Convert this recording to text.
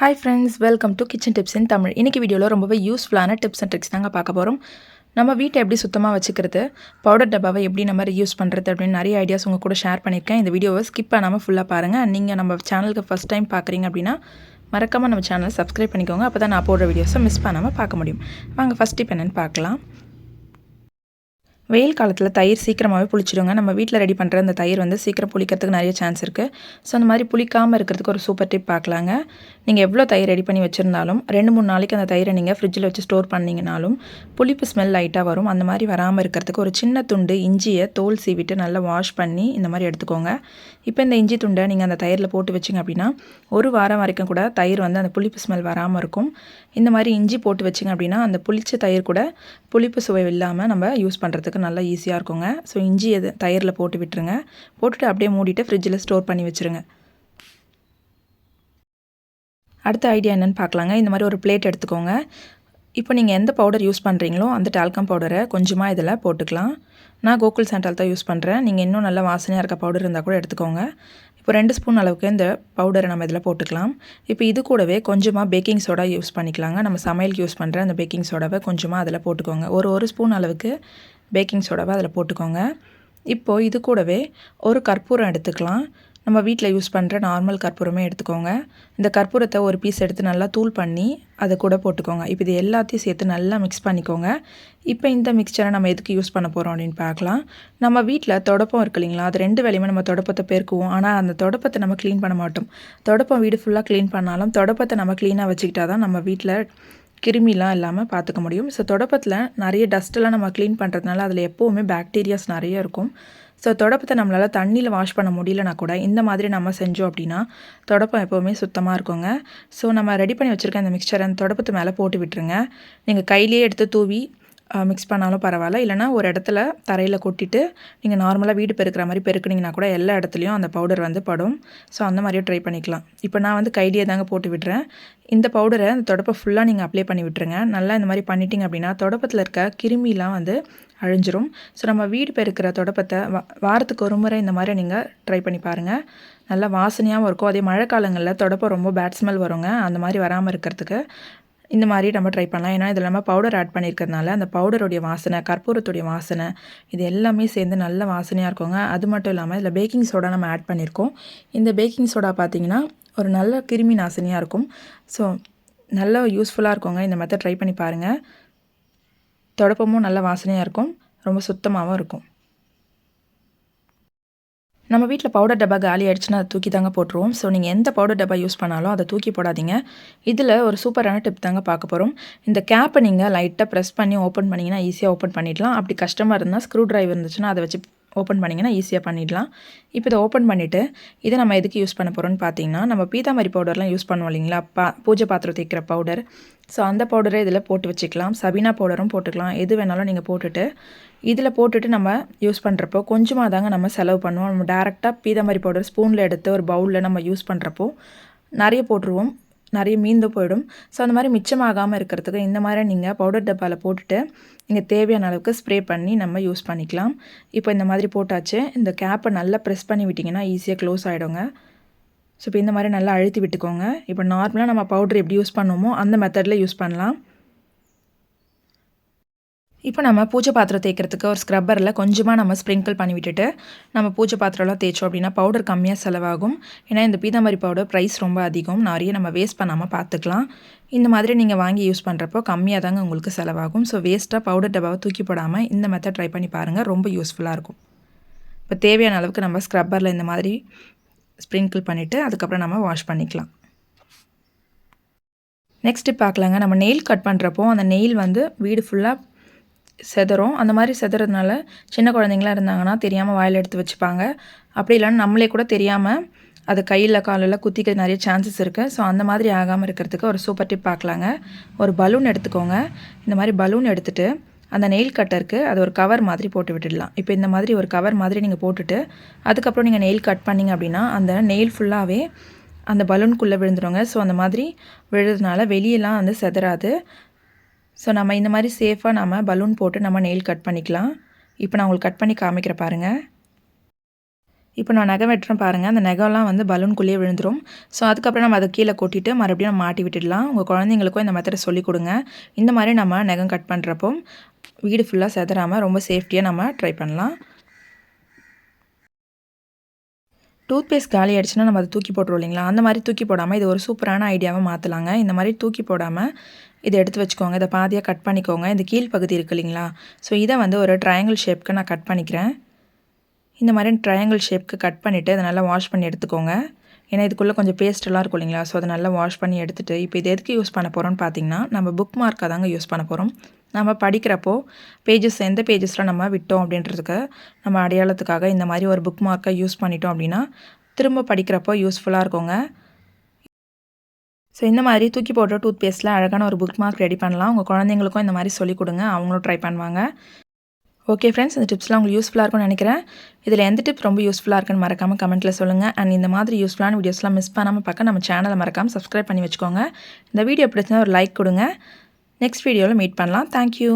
Hi friends welcome to kitchen tips in Tamil இன்றைக்கி வீடியோவில் ரொம்பவே யூஸ்ஃபுல்லான டிப்ஸ் அண்ட் ட்ரிக்ஸ் தாங்க பார்க்க போகிறோம் நம்ம வீட்டை எப்படி சுத்தமாக வச்சுக்கிறது பவுடர் டப்பாவை எப்படி நம்ம யூஸ் பண்ணுறது அப்படின்னு நிறைய ஐடியாஸ் உங்கள் கூட ஷேர் பண்ணியிருக்கேன். இந்த வீடியோவை ஸ்கிப் பண்ணாமல் ஃபுல்லாக பாருங்கள் நீங்கள் நம்ம சேனலுக்கு ஃபஸ்ட் டைம் பார்க்குறீங்க அப்படின்னா மறக்காமல் நம்ம சேனலை சப்ஸ்கிரைப் பண்ணிக்கோங்க. அப்போ தான் நான் போடுற வீடியோஸை மிஸ் பண்ணாமல் பார்க்க முடியும். வாங்க ஃபஸ்ட் டிப் என்னென்னு பார்க்கலாம். வெயில் காலத்தில் தயிர் சீக்கிரமாகவே புளிச்சிடுங்க. நம்ம வீட்டில் ரெடி பண்ணுற அந்த தயிர் வந்து சீக்கிரம் புளிக்கிறதுக்கு நிறைய சான்ஸ் இருக்குது ஸோ அந்த மாதிரி புளிக்காமல் இருக்கிறதுக்கு ஒரு சூப்பர் டிப் பார்க்கலாங்க நீங்கள் எவ்வளோ தயிர் ரெடி பண்ணி வச்சுருந்தாலும் ரெண்டு மூணு நாளைக்கு அந்த தயிரை நீங்கள் ஃப்ரிட்ஜில் வச்சு ஸ்டோர் பண்ணிங்கனாலும் புளிப்பு ஸ்மெல் லைட்டாக வரும். அந்த மாதிரி வராமல் இருக்கிறதுக்கு ஒரு சின்ன துண்டு இஞ்சியை தோல் சீவிட்டு நல்லா வாஷ் பண்ணி இந்த மாதிரி எடுத்துக்கோங்க. இப்போ இந்த இஞ்சி துண்டை நீங்கள் அந்த தயிரில் போட்டு வச்சிங்க அப்படின்னா ஒரு வாரம் வரைக்கும் கூட தயிர் வந்து அந்த புளிப்பு ஸ்மெல் வராமல் இருக்கும். இந்த மாதிரி இஞ்சி போட்டு வச்சிங்க அப்படின்னா அந்த புளிச்ச தயிர் கூட புளிப்பு சுவை இல்லாமல் நம்ம யூஸ் பண்ணுறதுக்கு நல்லா ஈஸியாக இருக்குங்க. ஸோ இஞ்சி எது தயிரில் போட்டு விட்டுருங்க. போட்டுட்டு அப்படியே மூடிட்டு ஃப்ரிட்ஜில் ஸ்டோர் பண்ணி வச்சுருங்க. அடுத்த ஐடியா என்னென்னு பார்க்கலாங்க. இந்த மாதிரி ஒரு பிளேட் எடுத்துக்கோங்க. இப்போ நீங்கள் எந்த பவுடர் யூஸ் பண்ணுறீங்களோ அந்த டால்கம் பவுடரை கொஞ்சமாக இதில் போட்டுக்கலாம். நான் கோகுல் சாண்டால் தான் யூஸ் பண்ணுறேன் நீங்கள் இன்னும் நல்லா வாசனையாக இருக்க பவுடர் இருந்தால் கூட எடுத்துக்கோங்க. இப்போ ரெண்டு ஸ்பூன் அளவுக்கு இந்த பவுடரை நம்ம இதில் போட்டுக்கலாம். இப்போ இது கூடவே கொஞ்சமாக பேக்கிங் சோடா யூஸ் பண்ணிக்கலாங்க. நம்ம சமையலுக்கு யூஸ் பண்ணுற அந்த பேக்கிங் சோடாவை கொஞ்சமாக அதில் போட்டுக்கோங்க. ஒரு ஒரு ஸ்பூன் அளவுக்கு பேக்கிங் சோடாவை அதில் போட்டுக்கோங்க. இப்போது இது கூடவே ஒரு கற்பூரம் எடுத்துக்கலாம். நம்ம வீட்டில் யூஸ் பண்ணுற நார்மல் கற்பூரமே எடுத்துக்கோங்க. இந்த கற்பூரத்தை ஒரு பீஸ் எடுத்து நல்லா தூள் பண்ணி அதை கூட போட்டுக்கோங்க. இப்போ இது எல்லாத்தையும் சேர்த்து நல்லா மிக்ஸ் பண்ணிக்கோங்க. இப்போ இந்த மிக்சரை நம்ம எதுக்கு யூஸ் பண்ண போகிறோம் அப்படின்னு பார்க்கலாம். நம்ம வீட்டில் தொடப்பம் இருக்கு இல்லைங்களா? அது ரெண்டு வேலையுமே நம்ம தொடப்பத்தை பெருக்குவோம். ஆனால் அந்த தொடப்பத்தை நம்ம க்ளீன் பண்ண மாட்டோம். தொடப்பம் வீடு ஃபுல்லாக க்ளீன் பண்ணாலும் தொடப்பத்தை நம்ம க்ளீனாக வச்சுக்கிட்டா தான் நம்ம வீட்டில் கிருமிலாம் இல்லாமல் பார்த்துக்க முடியும். ஸோ தொடப்பத்தில் நிறைய டஸ்ட்டெல்லாம் நம்ம க்ளீன் பண்ணுறதுனால அதில் எப்போவுமே பாக்டீரியாஸ் நிறைய இருக்கும். ஸோ தொடப்பத்தை நம்மளால் தண்ணியில் வாஷ் பண்ண முடியலனா கூட இந்த மாதிரி நம்ம செஞ்சோம் அப்படின்னா தொடப்பம் எப்போவுமே சுத்தமாக இருக்குங்க. ஸோ நம்ம ரெடி பண்ணி வச்சுருக்க அந்த மிக்சரை அந்த தொடப்பத்து மேலே போட்டு விட்டுருங்க. நீங்கள் கையிலேயே எடுத்து தூவி மிக்ஸ் பண்ணாலும் பரவாயில்ல. இல்லைனா ஒரு இடத்துல தரையில் கொட்டிட்டு நீங்கள் நார்மலாக வீடு பெருக்கிற மாதிரி பெருக்குனிங்கன்னா கூட எல்லா இடத்துலையும் அந்த பவுடர் வந்து படும். ஸோ அந்த மாதிரியும் ட்ரை பண்ணிக்கலாம். இப்போ நான் வந்து கைடியே தாங்க போட்டு விடுறேன். இந்த பவுடரை அந்த தொடப்பை ஃபுல்லாக நீங்கள் அப்ளை பண்ணி விட்டுருங்க. நல்லா இந்த மாதிரி பண்ணிட்டீங்க அப்படின்னா தொடப்பத்தில் இருக்க கிருமிலாம் வந்து அழிஞ்சிரும். ஸோ நம்ம வீடு பெருக்கிற தொடப்பத்தை வாரத்துக்கு ஒரு முறை இந்த மாதிரி நீங்கள் ட்ரை பண்ணி பாருங்கள் நல்லா வாசனையாகவும் இருக்கும். அதே மழை காலங்களில் தொடப்பம் ரொம்ப பேட் ஸ்மெல் வருங்க. அந்த மாதிரி வராமல் இருக்கிறதுக்கு. இந்த மாதிரி நம்ம ட்ரை பண்ணலாம். ஏன்னா இதில் நம்ம பவுடர் ஆட் பண்ணியிருக்கிறதுனால அந்த பவுடருடைய வாசனை கற்பூரத்துடைய வாசனை இது எல்லாமே சேர்ந்து நல்ல வாசனையாக இருக்குங்க. அது மட்டும் இல்லாமல் இதில் பேக்கிங் சோடா நம்ம ஆட் பண்ணியிருக்கோம் இந்த பேக்கிங் சோடா பார்த்திங்கன்னா ஒரு நல்ல கிருமி நாசினியாக இருக்கும். ஸோ நல்ல யூஸ்ஃபுல்லாக இருக்குங்க. இந்த மெத்தட் ட்ரை பண்ணி பாருங்கள் தொடப்பமும் நல்ல வாசனையாக இருக்கும். ரொம்ப சுத்தமாகவும் இருக்கும். நம்ம வீட்டில் பவுடர் டப்பா காலி ஆகிடுச்சுன்னா அதை தூக்கி தாங்க போட்டுருவோம். ஸோ நீங்கள் எந்த பவுடர் டப்பா யூஸ் பண்ணாலும் அதை தூக்கி போடாதீங்க. இதில் ஒரு சூப்பரான டிப் தாங்க பார்க்க போகிறோம் இந்த கேப்பை நீங்கள் லைட்டாக ப்ரெஸ் பண்ணி ஓப்பன் பண்ணிங்கன்னா ஈஸியாக ஓப்பன் பண்ணிடலாம். அப்படி கஷ்டமாக இருந்தால் ஸ்க்ரூ ட்ரைவர் இருந்துச்சுன்னா அதை வச்சு ஓப்பன் பண்ணிங்கன்னா ஈஸியாக பண்ணிடலாம். இப்போ இதை ஓப்பன் பண்ணிவிட்டு இதை நம்ம எதுக்கு யூஸ் பண்ண போகிறோம்னு பார்த்தீங்கன்னா நம்ம பீதாமரி பவுடர்லாம் யூஸ் பண்ணுவோம் இல்லைங்களா? பா பூஜை பாத்திரம் தேய்க்கிற பவுடர் ஸோ அந்த பவுடரை இதில் போட்டு வச்சுக்கலாம். சபீனா பவுடரும் போட்டுக்கலாம். எது வேணாலும் நீங்கள் போட்டுட்டு இதில் போட்டுட்டு நம்ம யூஸ் பண்ணுறப்போ கொஞ்சமாக தாங்க நம்ம செலவு பண்ணுவோம். நம்ம டேரெக்டாக பீதாமரி பவுடர் ஸ்பூனில் எடுத்து ஒரு பவுலில் நம்ம யூஸ் பண்ணுறப்போ நிறைய போட்டுருவோம். நிறைய மீந்து போயிடும். ஸோ அந்த மாதிரி மிச்சமாகாமல் இருக்கிறதுக்கு இந்த மாதிரி நீங்கள் பவுடர் டப்பாவில் போட்டுட்டு நீங்கள் தேவையான அளவுக்கு ஸ்ப்ரே பண்ணி நம்ம யூஸ் பண்ணிக்கலாம். இப்போ இந்த மாதிரி போட்டாச்சு. இந்த கேப்பை நல்லா ப்ரெஸ் பண்ணி விட்டிங்கன்னா ஈஸியாக க்ளோஸ் ஆகிடுங்க ஸோ இப்போ இந்த மாதிரி நல்லா அழுத்தி விட்டுக்கோங்க. இப்போ நார்மலாக நம்ம பவுடர் எப்படி யூஸ் பண்ணுவோமோ அந்த மெத்தடில் யூஸ் பண்ணலாம். இப்போ நம்ம பூஜை பாத்திரம் தேய்க்கிறதுக்கு ஒரு ஸ்க்ரப்பரில் கொஞ்சமாக நம்ம ஸ்ப்ரிங்கிள் பண்ணி விட்டுட்டு நம்ம பூஜை பாத்திரம்லாம் தேய்ச்சோம் அப்படின்னா பவுடர் கம்மியாக செலவாகும். ஏன்னா இந்த பீதாமரி பவுடர் ப்ரைஸ் ரொம்ப அதிகம். நிறைய நம்ம வேஸ்ட் பண்ணாமல் பார்த்துக்கலாம் இந்த மாதிரி நீங்கள் வாங்கி யூஸ் பண்ணுறப்போ கம்மியாக தாங்க உங்களுக்கு செலவாகும். ஸோ வேஸ்ட்டாக பவுடர் டப்பாவை தூக்கி போடாமல் இந்த மெத்தட் ட்ரை பண்ணி பாருங்கள் ரொம்ப யூஸ்ஃபுல்லாக இருக்கும். இப்போ தேவையான அளவுக்கு நம்ம ஸ்க்ரப்பரில் இந்த மாதிரி ஸ்ப்ரிங்கிள் பண்ணிவிட்டு அதுக்கப்புறம் நம்ம வாஷ் பண்ணிக்கலாம். நெக்ஸ்ட்டு பார்க்கலாங்க நம்ம நெயில் கட் பண்ணுறப்போ அந்த நெயில் வந்து வீடு ஃபுல்லாக செதறும். அந்த மாதிரி செதறதுனால சின்ன குழந்தைங்களாம் இருந்தாங்கன்னா தெரியாமல் வாயில் எடுத்து வச்சுப்பாங்க. அப்படி இல்லைன்னா நம்மளே கூட தெரியாமல் அது கையில் காலில் குத்திக்க நிறைய சான்சஸ் இருக்குது ஸோ அந்த மாதிரி ஆகாமல் இருக்கிறதுக்கு ஒரு சூப்பர் டிப் பார்க்கலாங்க. ஒரு பலூன் எடுத்துக்கோங்க. இந்த மாதிரி பலூன் எடுத்துகிட்டு அந்த நெயில் கட்டருக்கு அது ஒரு கவர் மாதிரி போட்டு விட்டுடலாம். இப்போ இந்த மாதிரி ஒரு கவர் மாதிரி நீங்கள் போட்டுட்டு அதுக்கப்புறம் நீங்கள் நெயில் கட் பண்ணிங்க அப்படின்னா அந்த நெயில் ஃபுல்லாகவே அந்த பலூனுக்குள்ளே விழுந்துருங்க. ஸோ அந்த மாதிரி விழுறதுனால வெளியெல்லாம் வந்து செதறாது. ஸோ நம்ம இந்த மாதிரி சேஃபாக நம்ம பலூன் போட்டு நம்ம நெயில் கட் பண்ணிக்கலாம். இப்போ நான் உங்களுக்கு கட் பண்ணி காமிக்கிற பாருங்கள் இப்போ நான் நகை வெட்டுறேன் பாருங்கள் அந்த நகைலாம் வந்து பலூனுக்குள்ளேயே விழுந்துரும். ஸோ அதுக்கப்புறம் நம்ம அதை கீழே கொட்டிட்டு மறுபடியும் நம்ம மாட்டி விட்டுடலாம். உங்கள் குழந்தைங்களுக்கும் இந்த மெத்தடை சொல்லிக் கொடுங்க. இந்த மாதிரி நம்ம நகம் கட் பண்ணுறப்போ வீடு ஃபுல்லாக செதறாமல் ரொம்ப சேஃப்டியாக நம்ம ட்ரை பண்ணலாம். டூத் பேஸ்ட் காலி ஆயிடுச்சுன்னா நம்ம அதை தூக்கி போட்டுருவோம் இல்லைங்களா? அந்த மாதிரி தூக்கி போடாமல் இது ஒரு சூப்பரான ஐடியாவை மாற்றலாங்க இந்த மாதிரி தூக்கி போடாமல் இதை எடுத்து வச்சுக்கோங்க. இதை பாதியாக கட் பண்ணிக்கோங்க. இந்த கீழ்ப்பகுதி இருக்குது இல்லைங்களா? ஸோ இதை வந்து ஒரு ட்ரையாங்கிள் ஷேப்க்கு நான் கட் பண்ணிக்கிறேன். இந்த மாதிரி ட்ரையாங்கிள் ஷேப்க்கு கட் பண்ணிவிட்டு அதை நல்லா வாஷ் பண்ணி எடுத்துக்கோங்க. ஏன்னா இதுக்குள்ளே கொஞ்சம் பேஸ்ட்டெல்லாம் இருக்கும் இல்லைங்களா? ஸோ அதை நல்லா வாஷ் பண்ணி எடுத்துகிட்டு இப்போ இது எதுக்கு யூஸ் பண்ண போகிறோம்னு பார்த்தீங்கன்னா நம்ம புக் மார்க்காக தாங்க யூஸ் பண்ண போகிறோம் நம்ம படிக்கிறப்போ பேஜஸ் எந்த பேஜஸில் நம்ம விட்டோம் அப்படின்றதுக்கு நம்ம அடையாளத்துக்காக இந்த மாதிரி ஒரு புக் மார்க்கை யூஸ் பண்ணிட்டோம் அப்படின்னா திரும்ப படிக்கிறப்போ யூஸ்ஃபுல்லாக இருக்குங்க. ஸோ இந்த மாதிரி தூக்கி போடுற டூத் பேஸ்ட்டில் அழகான ஒரு புக் மார்க் ரெடி பண்ணலாம். உங்கள் குழந்தைங்களுக்கும் இந்த மாதிரி சொல்லிக் கொடுங்க. அவங்களும் ட்ரை பண்ணுவாங்க. ஓகே ஃப்ரெண்ட்ஸ் இந்த டிப்ஸ்லாம் உங்களுக்கு யூஸ்ஃபுல்லாக இருக்கும்னு நினைக்கிறேன். இதில் எந்த டிப் ரொம்ப யூஸ்ஃபுல்லாக இருக்குன்னு மறக்காமல் கமெண்ட்டில் சொல்லுங்கள் அண்ட் இந்த மாதிரி யூஸ்ஃபுல்லான வீடியோஸ்லாம் மிஸ் பண்ணாமல் பார்க்க நம்ம சேனலை மறக்காமல் சப்ஸ்கிரைப் பண்ணி வச்சுக்கோங்க. இந்த வீடியோ பிடிச்சினா ஒரு லைக் கொடுங்க. நெக்ஸ்ட் வீடியோவில் மீட் பண்ணலாம். தேங்க்யூ